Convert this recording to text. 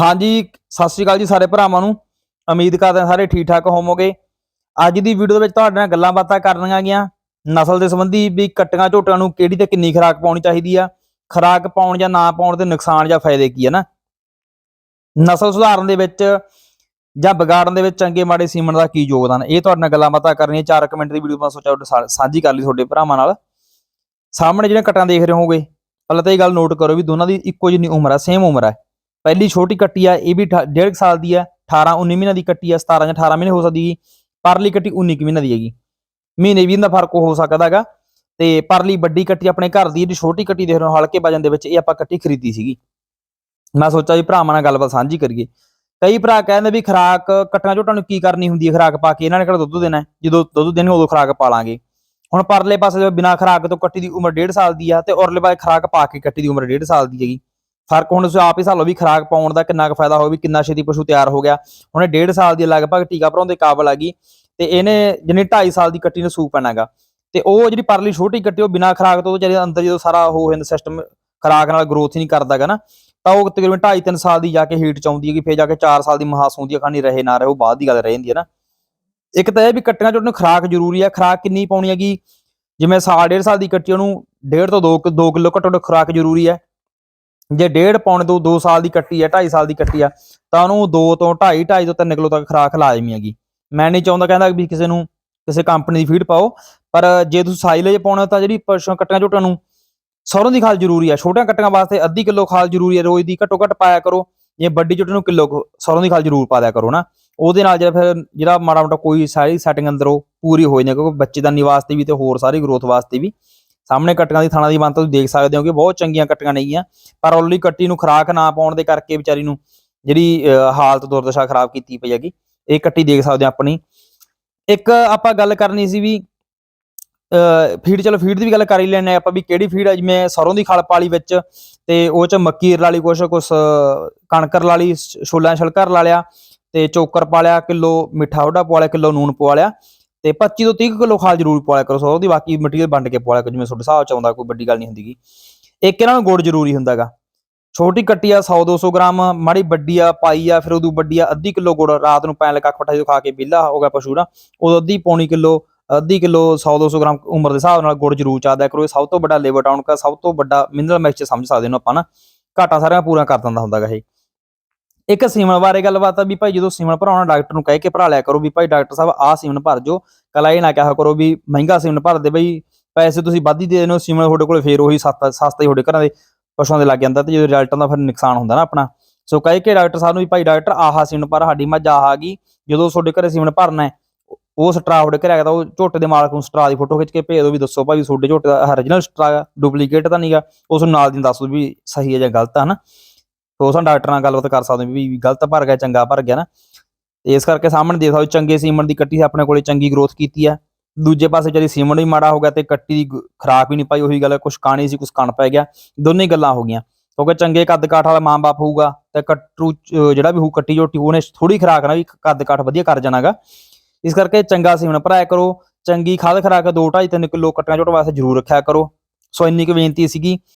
ਹਾਂਜੀ, ਸਤਿ ਸ਼੍ਰੀ ਅਕਾਲ ਜੀ ਸਾਰੇ ਭਰਾਵਾਂ ਨੂੰ। ਉਮੀਦ ਕਰਦੇ ਹਾਂ ਸਾਰੇ ਠੀਕ ਠਾਕ ਹੋਵੋਗੇ। ਅੱਜ ਦੀ ਵੀਡੀਓ ਦੇ ਵਿੱਚ ਤੁਹਾਡੇ ਨਾਲ ਗੱਲਾਂ ਬਾਤਾਂ ਕਰਨੀਆਂ ਗੀਆਂ ਨਸਲ ਦੇ ਸੰਬੰਧੀ ਵੀ ਕੱਟੀਆਂ ਝੋਟੀਆਂ ਨੂੰ ਕਿਹੜੀ ਤੇ ਕਿੰਨੀ ਖੁਰਾਕ ਪਾਉਣੀ ਚਾਹੀਦੀ ਆ? ਖੁਰਾਕ ਪਾਉਣ ਜਾਂ ਨਾ ਪਾਉਣ ਦੇ ਨੁਕਸਾਨ ਜਾਂ ਫਾਇਦੇ ਕੀ ਹੈ ਨਾ? ਨਸਲ ਸੁਧਾਰਨ ਦੇ ਵਿੱਚ ਜਾਂ ਵਿਗਾੜਨ ਦੇ ਵਿੱਚ ਚੰਗੇ ਮਾੜੇ ਸੀਮਨ ਦਾ ਕੀ ਯੋਗਦਾਨ? ਇਹ ਤੁਹਾਡੇ ਨਾਲ ਗੱਲਾਂ ਬਾਤਾਂ ਕਰਨੀਆਂ। ਚਾਰ ਮਿੰਟ ਦੀ ਵੀਡੀਓ ਮੈਂ ਸੋਚਿਆ ਸਾਂਝੀ ਕਰ ਲਈ ਤੁਹਾਡੇ ਭਰਾਵਾਂ ਨਾਲ। ਸਾਹਮਣੇ ਜਿਹੜੇ ਕਟਾਂ ਦੇਖ ਰਹੇ ਹੋਗੇ ਪਹਿਲਾਂ ਤਾਂ ਇਹ ਗੱਲ ਨੋਟ ਕਰੋ ਵੀ ਦੋਨਾਂ ਦੀ ਇੱਕੋ ਜਿੰਨੀ ਉਮਰ ਆ ਸੇਮ ਉਮਰ ਆ। ਪਹਿਲੀ ਛੋਟੀ ਕੱਟੀ ਆ, ਇਹ ਵੀ 1.5 ਸਾਲ ਦੀ ਆ 18 19 ਮਹੀਨਿਆਂ ਦੀ ਕੱਟੀ ਆ 17 ਜਾਂ 18 ਮਹੀਨੇ ਹੋ ਸਕਦੀ ਹੈ ਪਰਲੀ ਕੱਟੀ 19 ਕੁ ਮਹੀਨਿਆਂ ਦੀ ਹੈਗੀ। ਮਹੀਨੇ ਵੀ ਦਾ ਫ਼ਰਕ ਹੋ ਸਕਦਾ ਹੈਗਾ, ਤੇ ਪਰਲੀ ਵੱਡੀ ਕੱਟੀ ਆਪਣੇ ਘਰ ਦੀ, ਜਿਹੜੀ ਛੋਟੀ ਕੱਟੀ ਦੇਖ ਰਹੇ ਹੋ, ਹਲਕੇ ਵਜਨ ਦੇ ਵਿੱਚ ਇਹ ਆਪਾਂ ਕੱਟੀ ਖਰੀਦੀ ਸੀਗੀ। ਮੈਂ ਸੋਚਿਆ ਵੀ ਭਰਾਵਾਂ ਨਾਲ ਗੱਲਬਾਤ ਸਾਂਝੀ ਕਰੀਏ। ਕਈ ਭਰਾ ਕਹਿੰਦੇ ਵੀ ਖਰਾਕ, ਕੱਟਣਾ ਝੋਟਾਂ ਨੂੰ ਕੀ ਕਰਨੀ ਹੁੰਦੀ ਹੈ, ਖਰਾਕ ਪਾ ਕੇ ਇਹਨਾਂ ਨੇ ਕਿਹੜਾ ਦੁੱਧ ਦੇਣਾ ਜਦੋਂ ਦੁੱਧ ਦੇਣੇ ਉਦੋਂ ਖਰਾਕ ਪਾ ਲਾਂਗੇ। ਹੁਣ ਪਰਲੇ ਪਾਸੇ ਜਦੋਂ ਬਿਨਾ ਖਰਾਕ ਤੋਂ ਕੱਟੀ ਦੀ ਉਮਰ 1.5 ਸਾਲ ਦੀ ਆ, ਤੇ ਔਰਲੇ ਪਾਸੇ ਖਰਾਕ ਪਾ ਕੇ ਕੱਟੀ ਦੀ ਉਮਰ 1.5 ਸਾਲ ਦੀ ਹੈਗੀ। ਫ਼ਰਕ ਹੁਣ ਤੁਸੀਂ ਆਪ ਹੀ ਹਿਸਾਬ ਲਓ ਵੀ ਖਰਾਕ ਪਾਉਣ ਦਾ ਕਿੰਨਾ ਕੁ ਫਾਇਦਾ ਹੋਵੇ ਵੀ ਕਿੰਨਾ ਛੇਤੀ ਪਸ਼ੂ ਤਿਆਰ ਹੋ ਗਿਆ। ਹੁਣ ਇਹ 1.5 ਸਾਲ ਦੀ ਲਗਭਗ ਟੀਕਾ ਭਰਾਉਣ ਦੇ ਕਾਬਲ ਆ ਗਈ ਤੇ ਇਹਨੇ ਜਿੰਨੀ 2.5 ਸਾਲ ਦੀ ਕੱਟੀ ਨੂੰ ਸੂਪ ਪੈਣਾਗਾ ਤੇ ਉਹ ਜਿਹੜੀ ਪਰਲੀ ਛੋਟੀ ਕੱਟੀ ਉਹ ਬਿਨਾ ਖਰਾਕ ਤੋਂ ਜਿਹੜੇ ਅੰਦਰ ਜਦੋਂ ਸਾਰਾ ਉਹ ਹਿੰਦ ਸਿਸਟਮ ਖਰਾਕ ਨਾਲ ਗਰੋਥ ਹੀ ਨਹੀਂ ਕਰਦਾਗਾ ਨਾ, ਤਾਂ ਉਹ ਤਕਰੀਬਨ 2.5 3 ਸਾਲ ਦੀ ਜਾ ਕੇ ਹੀਟ ਚ ਆਉਂਦੀ ਹੈਗੀ, ਫੇਰ ਜਾ ਕੇ 4 ਸਾਲ ਦੀ ਮਹਾਸ ਹੁੰਦੀ ਹੈ ਖਾਣੀ ਰਹੇ ਨਾ ਰਹੇ, ਉਹ ਬਾਅਦ ਦੀ ਗੱਲ ਰਹਿ ਜਾਂਦੀ ਹੈ ਨਾ। ਇੱਕ ਤਾਂ ਇਹ ਵੀ ਕੱਟੀਆਂ ਚੋਂ ਖਰਾਕ ਜ਼ਰੂਰੀ ਹੈ ਖਰਾਕ ਕਿੰਨੀ ਪਾਉਣੀ ਹੈਗੀ, ਜਿਵੇਂ ਸਾਲ ਡੇਢ ਸਾਲ ਦੀ ਕੱਟੀ ਉਹਨੂੰ ਡੇਢ ਤੋਂ 2 2 ਕਿਲੋ ਘੱਟੋ ਘੱਟ ਖੁਰਾਕ ਜ਼ਰੂਰੀ ਹੈ ਜੇ ਡੇਢ ਪੌਣੇ ਤੋਂ 2 ਸਾਲ ਦੀ ਕੱਟੀ ਹੈ 2.5 ਸਾਲ ਦੀ ਕੱਟੀ ਆ, ਤਾਂ ਉਹਨੂੰ 2 ਤੋਂ 2.5 2.5 ਤੋਂ 3 ਕਿਲੋ ਤੱਕ ਖੁਰਾਕ ਲਾਜ਼ਮੀ ਹੈਗੀ। ਮੈਂ ਨਹੀਂ ਚਾਹੁੰਦਾ ਕਹਿੰਦਾ ਵੀ ਕਿਸੇ ਨੂੰ, ਕਿਸੇ ਕੰਪਨੀ ਦੀ ਫੀਡ ਪਾਓ, ਪਰ ਜੇ ਤੁਸੀਂ ਸਾਈਲੇਜ ਪਾਉਣਾ ਤਾਂ ਜਿਹੜੀ ਪਸ਼ੂ ਕੱਟੀਆਂ ਝੋਟਾਂ ਨੂੰ ਸਰੋਂ ਦੀ ਖਾਲ ਜ਼ਰੂਰੀ ਆ, ਛੋਟੀਆਂ ਕੱਟੀਆਂ ਵਾਸਤੇ ਅੱਧੀ ਕਿਲੋ ਖਾਲ ਜ਼ਰੂਰੀ ਹੈ ਰੋਜ਼ ਦੀ ਘੱਟੋ ਘੱਟ ਪਾਇਆ ਕਰੋ, ਜੇ ਵੱਡੀ ਝੋਟੀ ਨੂੰ ਕਿਲੋ ਸਰੋਂ ਦੀ ਖਾਲ ਜ਼ਰੂਰ ਪਾ ਦਿਆ ਕਰੋ ਨਾ। ਉਹਦੇ ਨਾਲ ਜਿਹੜਾ ਫਿਰ, ਜਿਹੜਾ ਮਾੜਾ ਮੋਟਾ ਕੋਈ ਸਾਰੀ ਸੈਟਿੰਗ ਅੰਦਰੋਂ ਪੂਰੀ ਹੋ ਜਾਂਦੀ ਕਿਉਂਕਿ ਬੱਚੇ ਦਾ ਨਿਵਾਸ ਤੇ ਵੀ ਤੇ ਹੋਰ ਸਾਰੀ ਗਰੋਥ ਵਾਸਤੇ ਵੀ। ਸਾਹਮਣੇ ਕੱਟੀਆਂ ਦੀ ਥਾਣਾ ਦੀ ਬੰਤ ਤੁਸੀਂ ਦੇਖ ਸਕਦੇ ਹੋ ਕਿ ਬਹੁਤ ਚੰਗੀਆਂ ਕੱਟੀਆਂ ਨੇਗੀਆਂ ਪਰ ਔਲੀ ਕੱਟੀ ਨੂੰ ਖਰਾਕ ਨਾ ਪਾਉਣ ਦੇ ਕਰਕੇ ਵਿਚਾਰੀ ਨੂੰ ਜਿਹੜੀ ਹਾਲਤ ਦੁਰਦਸ਼ਾ ਖਰਾਬ ਕੀਤੀ ਪਈ ਹੈਗੀ, ਇਹ ਕੱਟੀ ਦੇਖ ਸਕਦੇ ਹੋ ਆਪਣੀ। ਇੱਕ ਆਪਾਂ ਗੱਲ ਕਰਨੀ ਸੀ ਵੀ ਫੀਡ, ਚਲੋ ਫੀਡ ਦੀ ਵੀ ਗੱਲ ਕਰ ਹੀ ਲੈਣੇ ਆਪਾਂ ਵੀ ਕਿਹੜੀ ਫੀਡ ਆ, ਜਿਵੇਂ ਸਰੋਂ ਦੀ ਖਲ ਪਾਲੀ ਵਿੱਚ ਤੇ ਉਹ ਚ ਮੱਕੀ ਵਾਲੀ ਕੁਛ ਕੁਛ, ਕਣਕਰ ਵਾਲੀ ਛੋਲਿਆਂ ਛਲਕਰ ਲਾ ਲਿਆ ਤੇ ਚੋਕਰ ਪਾ ਲਿਆ ਕਿਲੋ, ਮਿੱਠਾ ਉਹਦਾ ਪਵਾ ਲਿਆ, ਕਿਲੋ ਨੂਨ ਪਵਾ ਲਿਆ। ਤੇ 25 ਤੋਂ 30 ਕਿਲੋ ਖਾਲ ਜ਼ਰੂਰ ਪਵਾ ਕਰੋ ਸਰੋਂ ਦੀ ਬਾਕੀ ਮਟੀਰੀਅਲ ਵੰਡ ਕੇ ਪਵਾਇਆ ਕਰੋ, ਜਿਵੇਂ ਤੁਹਾਡੇ ਹਿਸਾਬ ਚ ਆਉਂਦਾ, ਕੋਈ ਵੱਡੀ ਗੱਲ ਨਹੀਂ ਹੁੰਦੀਗੀ ਇੱਕ ਇਹਨਾਂ ਨੂੰ ਗੁੜ ਜ਼ਰੂਰੀ ਹੁੰਦਾਗਾ। ਛੋਟੀ ਕੱਟੀ ਆ 100 200 ਗ੍ਰਾਮ, ਮਾੜੀ ਵੱਡੀ ਆ, ਪਾਈ ਆ, ਫਿਰ ਉਦੋਂ ਵੱਡੀ ਆ, ਅੱਧੀ ਕਿਲੋ ਗੁੜ, ਰਾਤ ਨੂੰ ਪੈਣ ਲੱਗਾ, ਖੱਟਾ ਜਦੋਂ ਖਾ ਕੇ ਵਿਹਲਾ ਹੋ ਗਿਆ ਪਸ਼ੂ ਨਾ, ਉਦੋਂ ਅੱਧੀ ਪੌਣੀ ਕਿਲੋ, ਅੱਧੀ ਕਿਲੋ 100 200 ਗ੍ਰਾਮ ਉਮਰ ਦੇ ਹਿਸਾਬ ਨਾਲ ਗੁੜ ਜ਼ਰੂਰ ਚਾਹਦਾ ਕਰੋ। ਇਹ ਸਭ ਤੋਂ ਵੱਡਾ ਲੇਬਰ ਟਾਊਨ ਦਾ ਸਭ ਤੋਂ ਵੱਡਾ ਮਿਨਰਲ ਮਿਕਸਚਰ ਸਮਝ ਸਕਦੇ ਹੋ ਆਪਾਂ ਨਾ। ਘਾਟਾ ਸਾਰਿਆਂ ਦਾ ਪੂਰਾ ਕਰ ਦਿੰਦਾ ਹੁੰਦਾਗਾ ਇਹ। ਇੱਕ ਸੀਮਨ ਬਾਰੇ ਗੱਲਬਾਤ ਆ ਵੀ ਭਾਈ ਜਦੋਂ ਸੀਮਨ ਭਰਾਉਣਾ ਡਾਕਟਰ ਨੂੰ ਕਹਿ ਕੇ ਭਰਾ ਲਿਆ ਕਰੋ ਵੀ ਭਾਈ ਡਾਕਟਰ ਸਾਹਿਬ, ਆਹ ਸੀਮਨ ਭਰ ਜੋ ਕਲਾ ਇਹ ਨਾ ਕਿਹਾ ਕਰੋ ਵੀ ਮਹਿੰਗਾ ਸੀਮਨ ਭਰ ਦੇ ਬਈ, ਪੈਸੇ ਤੁਸੀਂ ਵੱਧ ਹੀ ਦੇ ਦੇਣੇ ਹੋ, ਸੀਮਨ ਤੁਹਾਡੇ ਕੋਲ ਫੇਰ ਉਹੀ ਸਸਤਾ ਸਸਤਾ ਹੀ ਤੁਹਾਡੇ ਘਰਾਂ ਦੇ ਪਸ਼ੂਆਂ ਦੇ ਲੱਗ ਜਾਂਦਾ ਤੇ ਜਦੋਂ ਰਿਜ਼ਲਟਾਂ ਦਾ ਫਿਰ ਨੁਕਸਾਨ ਹੁੰਦਾ ਨਾ ਆਪਣਾ। ਸੋ ਕਹਿ ਕੇ ਡਾਕਟਰ ਸਾਹਿਬ ਨੂੰ ਵੀ ਭਾਈ ਡਾਕਟਰ, ਆਹ ਸੀਮਨ ਭਰ ਸਾਡੀ ਮੱਝ ਆਹ ਆ ਗਈ, ਜਦੋਂ ਤੁਹਾਡੇ ਘਰੇ ਸੀਮਨ ਭਰਨਾ ਹੈ, ਉਹ ਸਟਰਾ ਤੁਹਾਡੇ ਘਰੇ ਆ ਤਾਂ ਉਹ ਝੋਟੇ ਦੇ ਮਾਲਕ ਨੂੰ ਸਟਰਾ ਦੀ ਫੋਟੋ ਖਿੱਚ ਕੇ ਭੇਜ ਦਿਓ ਵੀ ਦੱਸੋ ਭਾਈ ਤੁਹਾਡੇ ਝੋਟੇ ਦਾ origignal ਸਟਰਾ ਡੁਪਲੀਕੇਟ ਤਾਂ ਨਹੀਂਗਾ ਉਸ ਨੂੰ ਨਾਲ ਦੀ ਦੱਸ ਦਿਓ ਵੀ ਸਹੀ ਹੈ ਜਾਂ ਗਲਤ ਹੈ ਨਾ ਤੋ ਉਸ ਡਾਕਟਰ ਨਾਲ ਗੱਲਬਾਤ ਕਰ ਸਕਦੇ ਵੀ ਗਲਤ ਭਰ ਗਿਆ, ਚੰਗਾ ਭਰ ਗਿਆ ਨਾ। ਇਸ ਕਰਕੇ ਸਾਹਮਣੇ ਦੇਖ ਸਕਦੇ ਚੰਗੇ ਸੀਮਨ ਦੀ ਕੱਟੀ ਆਪਣੇ ਕੋਲੇ ਚੰਗੀ ਗਰੋਥ ਕੀਤੀ ਆ। ਦੂਜੇ ਪਾਸੇ ਜਿਹੜੀ ਸੀਮਨ ਵੀ ਮਾੜਾ ਹੋ ਗਿਆ ਤੇ ਕੱਟੀ ਦੀ ਗ- ਖਰਾਕ ਨਹੀਂ ਪਾਈ, ਉਹੀ ਗੱਲ ਕੁਛ ਕਾਣੀ ਸੀ, ਕੁਛ ਕਣ ਪੈ ਗਿਆ, ਦੋਨੇ ਗੱਲਾਂ ਹੋ ਗਈਆਂ। ਕਿਉਂਕਿ ਚੰਗੇ ਕੱਦ ਕਾਠ ਵਾਲਾ ਮਾਂ-ਬਾਪ ਹੋਊਗਾ, ਤੇ ਕੱਟੂ ਜਿਹੜਾ ਵੀ ਹੋਊ, ਕੱਟੀ ਝੋਟੀ ਉਹਨੇ ਥੋੜੀ ਖਰਾਕ ਨਾ ਵੀ ਕੱਦ ਕਾਠ ਵਧੀਆ ਕਰ ਜਾਣਾਗਾ। ਇਸ ਕਰਕੇ ਚੰਗਾ ਸੀਮਨ ਭਰਾਇਆ ਕਰੋ, ਚੰਗੀ ਖਾਦ ਖਰਾਕ 2 2.5 3 ਕਿਲੋ ਕੱਟੀਆਂ ਝੋਟ ਵਾਸਤੇ ਜ਼ਰੂਰ ਰੱਖਿਆ ਕਰੋ। ਸੋ ਇੰਨੀ ਕੁ ਬੇਨਤੀ ਸੀਗੀ।